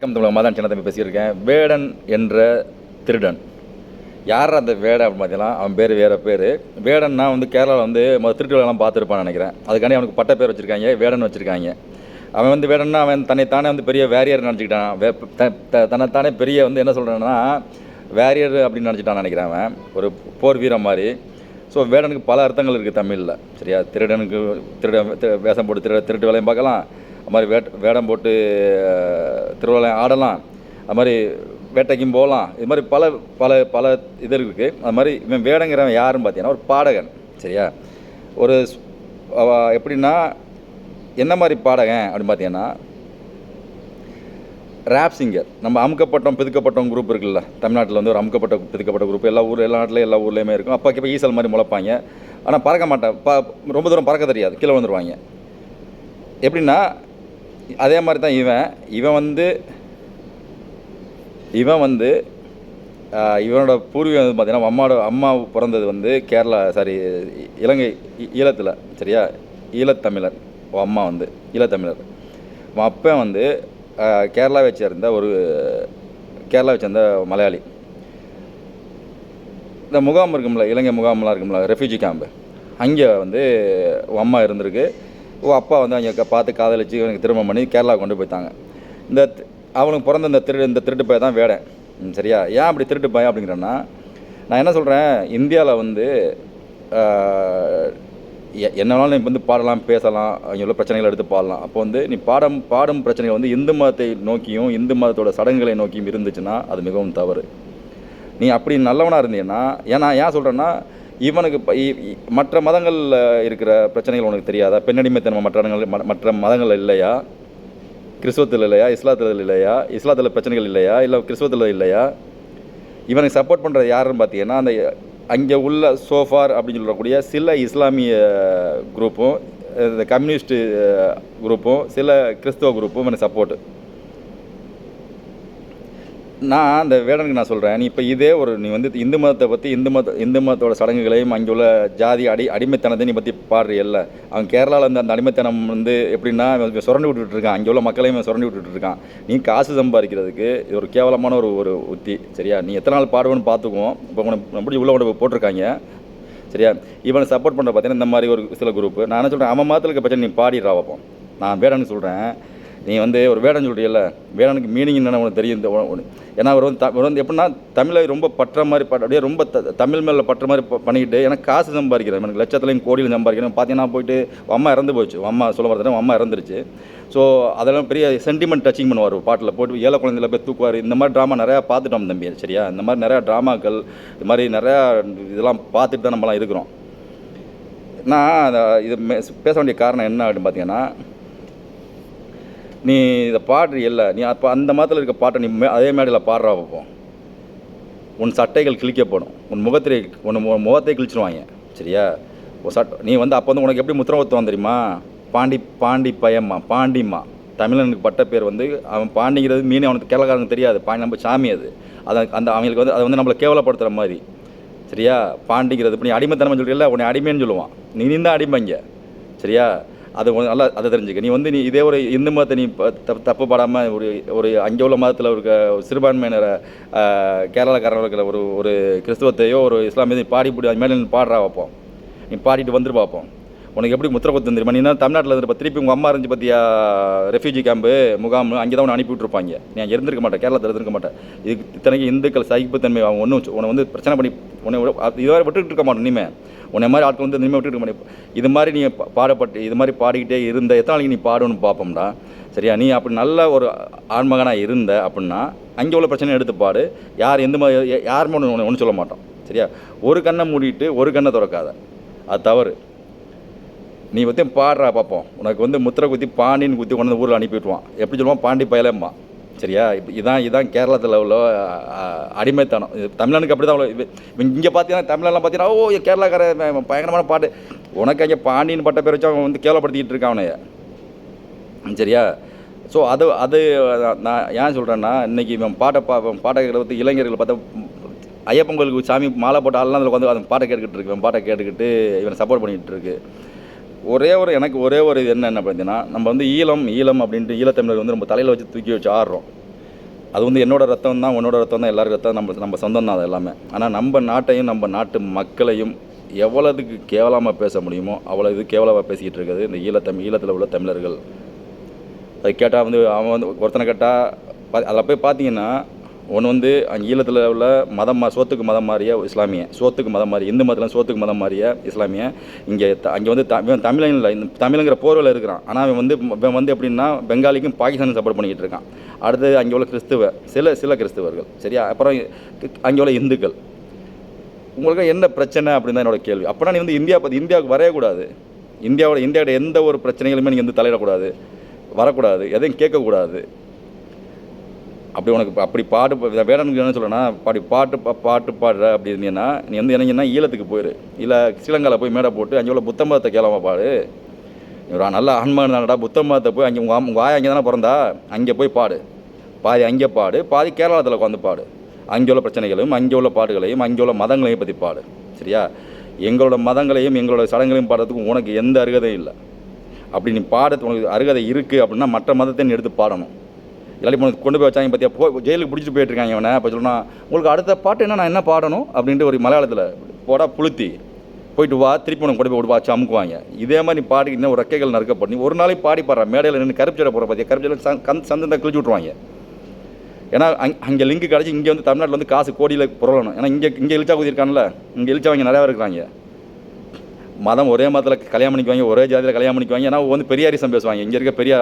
வணக்கம் தமிழக மாதான் சின்ன தம்பி பேசியிருக்கேன். வேடன் என்ற திருடன். யார் அந்த வேடன் அப்படின்னு பார்த்தீங்கன்னா அவன் பேர் வேறு பேர். வேடன்னா வந்து கேரளாவில் வந்து திருட்டுகளெல்லாம் திருட்டு பார்த்துருப்பான்னு நினைக்கிறேன். அதுக்காண்டி அவனுக்கு பட்ட பேர் வச்சுருக்காங்க வேடன் வச்சுருக்காங்க. அவன் வந்து வேடன்னா அவன் தன்னைத்தானே வந்து பெரிய வேரியர் நினச்சிக்கிட்டான். வே தன்னைத்தானே பெரிய வந்து என்ன சொல்கிறான்னா வேரியர் அப்படின்னு நினச்சிட்டான் நினைக்கிறேன் அவன். ஒரு போர் வீரம் மாதிரி. ஸோ வேடனுக்கு பல அர்த்தங்கள் இருக்குது தமிழில். சரியா? திருடனுக்கு திருட வேஷம் போட்டு திருட திருட்டு வேலையும் பார்க்கலாம். அது மாதிரி வேட் வேடம் போட்டு திருவிழா ஆடலாம். அது மாதிரி வேட்டைக்கும் போகலாம். இது மாதிரி பல பல பல இது இருக்குது அது மாதிரி இவன் வேடங்கிறவன் யாருன்னு பார்த்தீங்கன்னா ஒரு பாடகன். சரியா? ஒரு எப்படின்னா என்ன மாதிரி பாடகன் அப்படின்னு பார்த்தீங்கன்னா ரேப் சிங்கர் நம்ம அமுக்கப்பட்டோம் பிதுக்கப்பட்டோம் குரூப் இருக்குல்ல. தமிழ்நாட்டில் வந்து ஒரு அமுக்கப்பட்ட பிதுக்கப்பட்ட குரூப் எல்லா ஊர் எல்லா நாட்டிலும் எல்லா ஊர்லேயுமே இருக்கும். அப்போ இப்போ ஈசல் மாதிரி முளைப்பாங்க. ஆனால் பறக்க மாட்டேன். ப ரொம்ப தூரம் பறக்க தெரியாது. கீழே வந்துடுவாங்க எப்படின்னா அதே மாதிரி தான் இவன். இவன் வந்து இவன் வந்து இவனோட பூர்வீகம் வந்து பார்த்தீங்கன்னா அம்மாவோட அம்மா பிறந்தது வந்து கேரளா சாரி இலங்கை ஈழத்தில் சரியா? ஈழத்தமிழர். உன் அம்மா வந்து ஈழத்தமிழர். உன் அப்பன் வந்து கேரளாவை சேர்ந்த ஒரு கேரளாவை சேர்ந்த மலையாளி. இந்த முகாம் இருக்கும்ல இலங்கை முகாம்லாம் இருக்கும்ல ரெஃப்யூஜி கேம்பு அங்கே வந்து உன் அம்மா இருந்திருக்கு. ஓ அப்பா வந்து அவங்க பார்த்து காதலிச்சு எனக்கு திருமணம் பண்ணி கேரளா கொண்டு போய்த்தாங்க இந்த அவனுக்கு பிறந்த இந்த திருடு இந்த திருட்டு பையன் தான் வேடேன் ம், சரியா? ஏன் அப்படி திருட்டு பையன் அப்படிங்கிறேன்னா நான் என்ன சொல்கிறேன் இந்தியாவில் வந்து ஆஹ், எ- நீ வந்து பாடலாம் பேசலாம் அவங்க உள்ள பிரச்சனைகளை எடுத்து பாடலாம். அப்போ வந்து நீ பாடம் பாடும் பிரச்சனைகள் வந்து இந்து மதத்தை நோக்கியும் இந்து மதத்தோட சடங்குகளை நோக்கியும் இருந்துச்சுன்னா அது மிகவும் தவறு. நீ அப்படி நல்லவனாக இருந்தீன்னா ஏன்னா ஏன் சொல்கிறேன்னா இவனுக்கு இ- மற்ற மதங்களில் இருக்கிற பிரச்சனைகள் உனக்கு தெரியாதா? பெண்ணடிமைத்தனம் மற்ற இடங்கள் ம- மற்ற மதங்கள் இல்லையா? கிறிஸ்துவத்தில் இல்லையா? இஸ்லாத்தில் இல்லையா? இஸ்லாத்தில் பிரச்சனைகள் இல்லையா? இல்லை கிறிஸ்துவத்தில் இல்லையா? இவனுக்கு சப்போர்ட் பண்ணுறது யாருன்னு பார்த்தீங்கன்னா அந்த அங்கே உள்ள சோஃபார் அப்படின்னு சொல்லக்கூடிய சில இஸ்லாமிய குரூப்பும் இந்த கம்யூனிஸ்ட் குரூப்பும் சில கிறிஸ்தவ குரூப்பும் இவனுக்கு சப்போர்ட்டு நான் அந்த வேடனுக்கு நான் சொல்கிறேன் நீ இப்போ இதே ஒரு நீ வந்து இந்து மதத்தை பற்றி இந்து மத இந்து மதத்தோட சடங்குகளையும் அங்கே உள்ள ஜாதி அடி அடிமைத்தனத்தை நீ பற்றி பாடுறியல்ல. அவன் கேரளாவில் வந்து அந்த அடிமைத்தனம் வந்து எப்படின்னா சுரண்டு சுரண்டி விட்டுட்டு இருக்கான். அங்கே உள்ள மக்களையும் சுரண்டு சுரண்டி விட்டுட்டு இருக்கான். நீ காசு சம்பாதிக்கிறதுக்கு இது ஒரு கேவலமான ஒரு ஒரு உத்தி. சரியா? நீ எத்தனை நாள் பாடுவேன்னு பார்த்துக்குவோம். இப்போ உனக்கு எப்படி உள்ள உனக்கு போட்டிருக்காங்க. சரியா? இவனை சப்போர்ட் பண்ணுற பார்த்தீங்கன்னா இந்த மாதிரி ஒரு சில குரூப் நான் என்ன சொல்கிறேன் அவன் மாத்திர இருக்க பிரச்சனை நீ பாடிடுறா வைப்போம் நான் வேடன்னு சொல்கிறேன் நீ வந்து ஒரு வேடன் சொல்றியல்ல? வேடனுக்கு மீனிங் என்னென்ன உனக்கு தெரியும். ஏன்னா அவர் வந்து த- அவர் வந்து எப்படின்னா தமிழை ரொம்ப பற்ற மாதிரி பட் அப்படியே ரொம்ப த- தமிழ் மேலே பற்ற மாதிரி பண்ணிக்கிட்டு எனக்கு காசு சம்பாதிக்கிறேன் எனக்கு லட்சத்துலையும் கோடியில் சம்பாதிக்கிறேன் பார்த்தீங்கன்னா போயிட்டு அம்மா இறந்து போச்சு. அம்மா சொல்ல வரதுனா அம்மா இறந்துருச்சு. ஸோ அதெல்லாம் பெரிய சென்டிமெண்ட் டச்சிங் பண்ணுவார் பாட்டில். போட்டு ஏழை குழந்தையில போய் தூக்குவார். இந்த மாதிரி ட்ராமா நிறையா பார்த்துட்டோம் தம்பி சரியா? இந்த மாதிரி நிறையா ட்ராமாக்கள் இது மாதிரி நிறையா இதெல்லாம் பார்த்துட்டு தான் நம்மலாம் இருக்கிறோம். நான் இது பேச வேண்டிய காரணம் என்ன அப்படின்னு பார்த்தீங்கன்னா நீ இதை பாடுறி இல்லை. நீ அப்போ அந்த மதத்தில் இருக்க பாட்டை நீ மே- அதே மேடையில் பாடுறா பார்ப்போம் உன் சட்டைகள் கிழிக்கப்படும். உன் முகத்திரை உன் முகத்தை கிழிச்சிருவாங்க. சரியா? உன் சட் நீ வந்து அப்போ வந்து உனக்கு எப்படி முத்திரம் தெரியுமா? பாண்டி பாண்டி பயம்மா பாண்டிம்மா. தமிழனுக்கு பட்ட பேர் வந்து அவன் பாண்டிங்கிறது மீன் அவனுக்கு கேரளக்காரனுக்கு தெரியாது. பாண்டி நம்ம சாமி அது. அதை அந்த அவங்களுக்கு வந்து அதை வந்து நம்மளை கேவலப்படுத்துகிற மாதிரி. சரியா? பாண்டிங்கிறது இப்போ நீ அடிமைத்தனம் சொல்கிறீல்ல உன்னை அடிமைன்னு சொல்லுவான். நீ நீ தான் அடிமைங்க சரியா? அது நல்லா அதை தெரிஞ்சுக்க. நீ வந்து நீ இதே ஒரு இந்து மதத்தை நீ ப- தப்பு தப்பு படாமல் ஒரு ஒரு அங்கே உள்ள மதத்தில் இருக்க ஒரு சிறுபான்மையினரை ஆஹ், கேரளாக்காரங்க இருக்கிற ஒரு ஒரு கிறிஸ்துவத்தையோ ஒரு இஸ்லாமியத்தையும் பாடி பிடி அது மேலே நீ பாடுறா வைப்போம் நீ பாடிட்டு வந்துரு பார்ப்போம் உனக்கு எப்படி முத்திர குத்து தெரியுமா? நீ தான் தமிழ்நாட்டில் இருந்து திருப்பி உங்கள் அம்மா இருந்துச்சு பார்த்தியா ரெஃப்யூஜி கேம்பு முகாம் அங்கே தான் உன்னை அனுப்பி விட்டுருப்பாங்க. நீ அங்கே இருந்திருக்க மாட்டேன் கேரளத்தில் இருந்திருக்க மாட்டேன் இது இத்தனைக்கு இந்துக்கள் சகிப்புத்தன்மை அவங்க ஒன்றும் உன்னை வந்து பிரச்சனை பண்ணி உன்னை விட- இதுவரை விட்டுக்கிட்டு இருக்க மாட்டோம் இனிமேல் உன்னை மாதிரி ஆட்கள் வந்து இனிமேல் விட்டுட்டு இருக்க மாட்டேன். இது மாதிரி நீ பாடப்பட்டு இது மாதிரி பாடிக்கிட்டே இருந்த எத்தனை நாளைக்கு நீ பாடணும்னு பார்ப்போம்டா சரியா? நீ அப்படி நல்ல ஒரு ஆண்மகனாக இருந்த அப்படின்னா அங்கே உள்ள பிரச்சனை எடுத்து பாடு. யார் எந்த மாதிரி யாருமே ஒன்று ஒன்றும் சொல்ல மாட்டோம். சரியா? ஒரு கண்ணை மூடிட்டு ஒரு கண்ணை திறக்காத. அது தவறு. நீ வந்து பாடுறா பார்ப்போம் உனக்கு வந்து முத்திரை குத்தி பாண்டின்னு குத்தி கொண்டு வந்து ஊரில் அனுப்பிவிட்டுவான் எப்படி சொல்லுவான்? பாண்டி பயலம்மா. சரியா? இப்போ இதான் இதான் கேரளத்தில் உள்ள அடிமைத்தனம். தமிழனுக்கு அப்படி தான் இங்கே பார்த்தீங்கன்னா தமிழெல்லாம் பார்த்தீங்கன்னா ஓ கேரளாக்கார பயங்கரமான பாட்டு. உனக்கு அங்கே பாண்டின்னு பட்ட பேர் வச்சு அவன் வந்து கேவலப்படுத்திக்கிட்டு இருக்கான் அவனைய. சரியா? ஸோ அது அது நான் ஏன் சொல்கிறேன்னா இன்றைக்கி இவன் பாட்டை பா பாட்டை கேட்கறத பற்றி இளைஞர்கள் பார்த்தா ஐயப்பங்களுக்கு சாமி மாலை போட்ட ஆள்லாம் அதில் வந்து அந்த பாட்டை கேட்டுக்கிட்டு இருக்கு. இவன் பாட்டை கேட்டுக்கிட்டு இவனை சப்போர்ட் பண்ணிக்கிட்டு இருக்கு. ஒரே ஒரு எனக்கு ஒரே ஒரு இது என்ன என்ன பார்த்தீங்கன்னா நம்ம வந்து ஈழம் ஈழம் அப்படின்ட்டு ஈழத்தமிழர் வந்து நம்ம தலையில் வச்சு தூக்கி வச்சு ஆடுறோம். அது வந்து என்னோட ரத்தம் தான் உன்னோட ரத்தம் தான் எல்லாரும் ரத்தம் நம்ம நம்ம சொந்தம் தான் அது எல்லாமே. ஆனால் நம்ம நாட்டையும் நம்ம நாட்டு மக்களையும் எவ்வளவுக்கு கேவலமாக பேச முடியுமோ அவ்வளோ இது கேவலமாக பேசிக்கிட்டு இருக்குது இந்த ஈழத்தமிழ் ஈழத்தில் உள்ள தமிழர்கள். அது கேட்டால் வந்து அவன் வந்து ஒருத்தனை கேட்டால் அதில் போய் பார்த்தீங்கன்னா ஒன்று வந்து அங்கே ஈழத்தில் உள்ள மதம் மா சோத்துக்கு மதம் மாறிய இஸ்லாமிய சோத்துக்கு மதம் மாறி இந்து மதத்தில் சோத்துக்கு மதம் மாறிய இஸ்லாமிய இங்கே த அங்கே வந்து இவன் தமிழன் இல்லை இந்த தமிழுங்கிற போர்வில் இருக்கிறான். ஆனால் அவன் வந்து இவன் வந்து எப்படின்னா பெங்காலிக்கும் பாகிஸ்தானுக்கும் சப்போர்ட் பண்ணிக்கிட்டு இருக்கான். அடுத்து அங்கே உள்ள கிறிஸ்துவ சில சில கிறிஸ்துவர்கள் சரியா? அப்புறம் அங்கே உள்ள இந்துக்கள். உங்களுக்கு என்ன பிரச்சனை அப்படின்னு தான் என்னோட கேள்வி. அப்போனா நீ வந்து இந்தியா பற்றி இந்தியாவுக்கு வரையக்கூடாது இந்தியாவோட இந்தியாவோட எந்த ஒரு பிரச்சனைகளுமே நீங்கள் வந்து தலையிடக்கூடாது. வரக்கூடாது. எதையும் கேட்கக்கூடாது. அப்படி உனக்கு அப்படி பாட்டு வேடனுக்கு என்ன சொல்லணும்னா பாடி பாட்டு பா- பாட்டு பாடுற அப்படி இருந்தீங்கன்னா நீ வந்து என்னங்கன்னா ஈழத்துக்கு போயிரு. இல்லை ஸ்ரீலங்காவில் போய் மேடை போட்டு அங்கே உள்ள புத்த மதத்தை கேளாமல் பாடு. நீ ஒரு நல்ல ஆன்மா இருந்தாடா புத்த மதத்தை போய் அங்கே உங்கள் உங்கள் ஆயா அங்கே தானே பிறந்தா அங்கே போய் பாடு. பாதி அங்கே பாடு பாதி கேரளத்தில் உட்காந்து பாடு. அங்கே உள்ள பிரச்சனைகளையும் அங்கே உள்ள பாடுகளையும் அங்கே உள்ள மதங்களையும் பற்றி பாடு. சரியா? எங்களோட மதங்களையும் எங்களோட சடங்குகளையும் பாடுறதுக்கு உனக்கு எந்த அருகதையும் இல்லை. அப்படி நீ பாடுறது உனக்கு அருகதை இருக்குது அப்படின்னா மற்ற மதத்தை நீ எடுத்து பாடணும். இல்லாட்டி உனக்கு கொண்டு போய் வச்சாங்க பார்த்தியா போ ஜெயிலுக்கு பிடிச்சிட்டு போயிட்டு இருக்காங்க இவனை. அப்போ சொல்லணும் உங்களுக்கு அடுத்த பாட்டு என்ன? நான் என்ன பாடணும்? அப்படின்ட்டு ஒரு மலையாளத்தில் போடா புளுத்தி. போயிட்டு வா திருப்பி உனக்கு கொண்டு போய் விடுவா வச்சு அமுக்குவாங்க. இதே மாதிரி நீ பாடி இன்னும் ஒரு ரெக்கைகள் நறுக்க பண்ணி ஒரு நாளைக்கு பாடி பாடுற. மேடையில் நின்று கருப்பிச்சிட போகிற பார்த்தியா கருப்பிச்சடை கண் சந்தத்தை கிழிச்சு விட்ருவாங்க ஏன்னா அங் அங்கே லிங்க் கிடச்சி இங்கே வந்து தமிழ்நாட்டில் வந்து காசு கோடியில் புரளணும். ஏன்னா இங்கே இங்கே இழிச்சா குதிருக்கான்ல இங்கே இழிச்சவங்க நிறையா இருக்கிறாங்க. மதம் ஒரே மதத்தில் கல்யாணம் பண்ணிக்குவாங்க ஒரே ஜாதியில் கல்யாணம் பண்ணிக்குவாங்க ஏன்னா வந்து பெரியாரிசம் பேசுவாங்க. இங்கே இருக்க பெரிய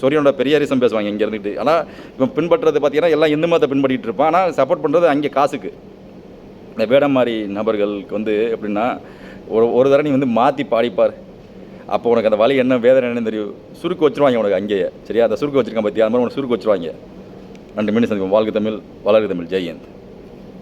சொரியனோட பெரியாரிசம் பேசுவாங்க இங்கே இருந்துட்டு. ஆனால் இப்போ பின்பற்றுறது பார்த்தீங்கன்னா எல்லாம் இந்து மதத்தை பின்பற்றிட்டு இருப்பான். ஆனால் சப்போர்ட் பண்ணுறது அங்கே காசுக்கு. இந்த மாதிரி நபர்களுக்கு வந்து எப்படின்னா ஒரு ஒரு தடவை நீ வந்து மாற்றி பாடிப்பார். அப்போ உனக்கு அந்த வழி என்ன வேதனை என்னன்னு தெரியும். சுருக்கு வச்சுருவாங்க உனக்கு அங்கேயே. சரியா? அந்த சுருக்கு வச்சிருக்கான் பற்றி அது மாதிரி உனக்கு சுருக்கு வச்சுருவாங்க. ரெண்டு மினிட்ஸ் வாழ்க்கை தமிழ் வளர்க தமிழ். ஜெயந்த்